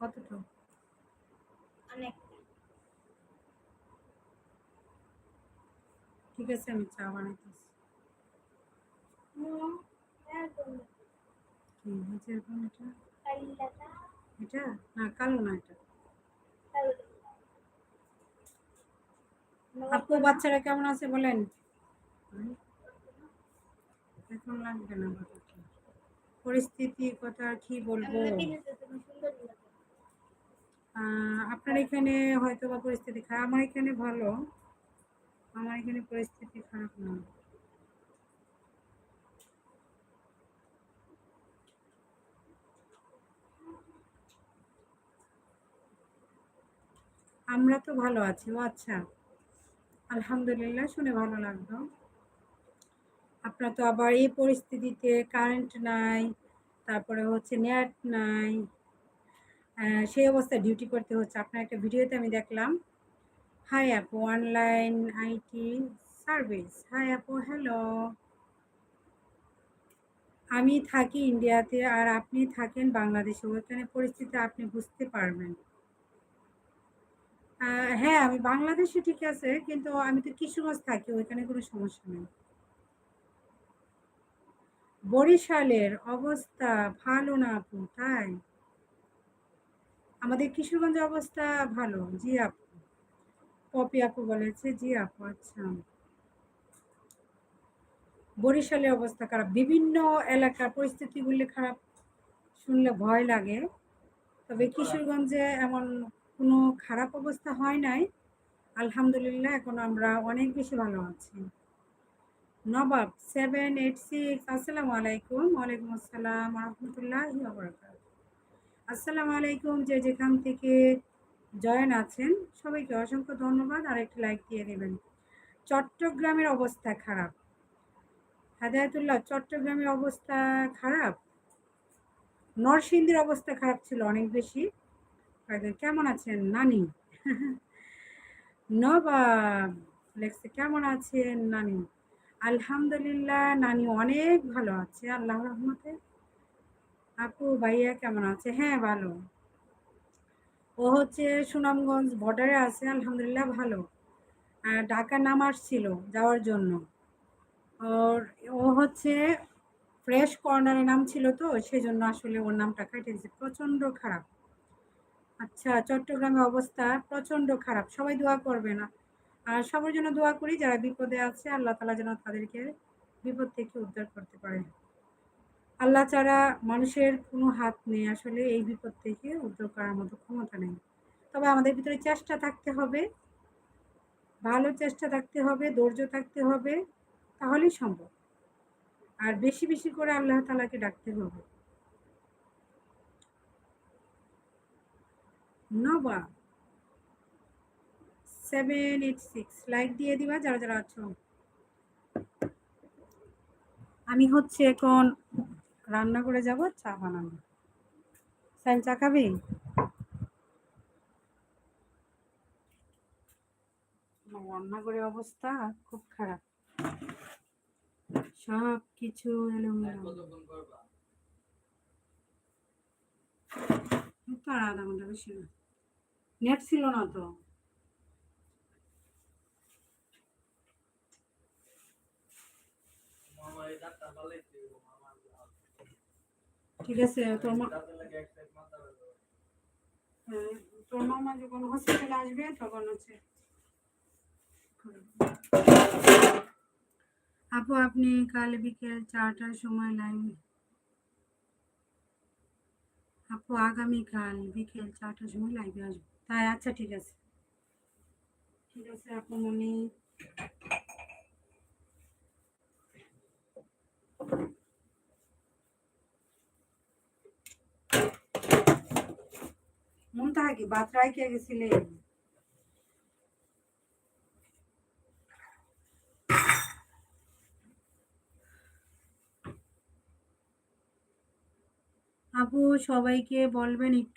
কতটুকু ঠিক আছে আমি চা বানাইতেছি। হুম, কি হয়েছে এরকম এটা? এটা? না কালো না এটা। আপু বাচ্চারা কেমন আছে বলেন? এখন লাগবে না আপাতত। পরিস্থিতি কথা কি বলব? আপনার এখানে হয়তো বা পরিস্থিতি খারাপ। আমার এখানে ভালো। আমার এখানে পরিস্থিতি খারাপ না। আমরা তো ভালো আছি, ও আচ্ছা। আলহামদুলিল্লাহ, শুনে ভালো লাগল। আপনার তো আবার এই পরিস্থিতিতে কারেন্ট নাই, তারপরে হচ্ছে নেট নাই সেই অবস্থায় ডিউটি করতে হচ্ছে। আপনার একটা ভিডিওতে আমি দেখলাম হাই আপু অনলাইন আইটি সার্ভিস হাই আপু হ্যালো আমি থাকি ইন্ডিয়াতে আর আপনি থাকেন বাংলাদেশে। ওইখানে পরিস্থিতি আপনি বুঝতে পারবেন। হ্যাঁ আমি বাংলাদেশে ঠিক আছে কিন্তু আমি তো কিশোরগঞ্জ থাকি ওইখানে কোনো সমস্যা নেই। বরিশালের অবস্থা ভালো না আপু তাই? আমাদের কিশোরগঞ্জের অবস্থা ভালো জি আপু। পপি আপু বলেছে জি আপু আচ্ছা। বরিশালের অবস্থা খারাপ বিভিন্ন এলাকার পরিস্থিতিগুলি খারাপ শুনলে ভয় লাগে। তবে কিশোরগঞ্জে এমন কোনো খারাপ অবস্থা হয় নাই। আলহামদুলিল্লাহ, এখন আমরা অনেক বেশি ভালো আছি। নবাব সেভেন এইট সিক্স, আসসালামু আলাইকুম। ওয়ালাইকুম আসসালাম রহমতুল্লাহ আসসালামু আলাইকুম, যে যেখান থেকে জয়েন আছেন, সবাইকে অসংখ্য ধন্যবাদ। আর একটি লাইক দিয়ে দেবেন। চট্টগ্রামের অবস্থা খারাপ। হেদায়তুল্লাহ, চট্টগ্রামের অবস্থা খারাপ? নরসিংদীর অবস্থা খারাপ ছিল অনেক বেশি। কেমন আছেন, নানি? নবাব লেখছে কেমন আছেন, নানি? আলহামদুলিল্লাহ, নানি অনেক ভালো আছে আল্লাহ রহমতে। আপু, ভাইয়া কেমন আছে? হ্যাঁ ভালো। ও হচ্ছে সুনামগঞ্জ বর্ডারে আছে, আলহামদুলিল্লাহ, ভালো। ঢাকা নাম আসছিল যাওয়ার জন্য। ওর, ও হচ্ছে ফ্রেশ কর্নারে নাম ছিল তো সেই জন্য আসলে ওর নামটা কেটে দিয়েছে প্রচণ্ড খারাপ। আচ্ছা চট্টগ্রামের অবস্থা প্রচণ্ড খারাপ, সবাই দোয়া করবে না। আর সবার জন্য দোয়া করি, যারা বিপদে আছে, আল্লাহ তালা যেন তাদেরকে বিপদ থেকে উদ্ধার করতে পারে। আল্লাহ ছাড়া মানুষের কোনো হাত নেই, আসলে এই বিপদ থেকে উদ্ধার করার মতো ক্ষমতা নেই। তবে আমাদের ভিতরে চেষ্টা থাকতে হবে, ভালো চেষ্টা থাকতে হবে, ধৈর্য থাকতে হবে, তাহলেই সম্ভব। আর বেশি বেশি করে আল্লাহ তালাকে ডাকতে হবে। নবা। সেভেন এইট সিক্স লাইক দিয়ে দিবা যারা যারা আছো। আমি হচ্ছে এখন রান্না করে যাব চা বানাবো। সাইন চা খাবি? রান্নাঘরের অবস্থা খুব খারাপ। সব কিছু এলোমেলো। তো আর আধা ঘণ্টা বেশি না। নেট ছিল না তো। ঠিক আছে তোর হ্যাঁ, তোর মামা যখন হসপিটালে আসবে তখন হচ্ছে আপু আপনি কাল বিকেল চারটার সময় লাইভ আপু আগামীকাল বিকেল চারটার সময় লাইভে আসব তাই আচ্ছা ঠিক আছে। ঠিক আছে, আপু মনি বাত রাইকে গেছিলেন আপু, সবাইকে বলবেন একটু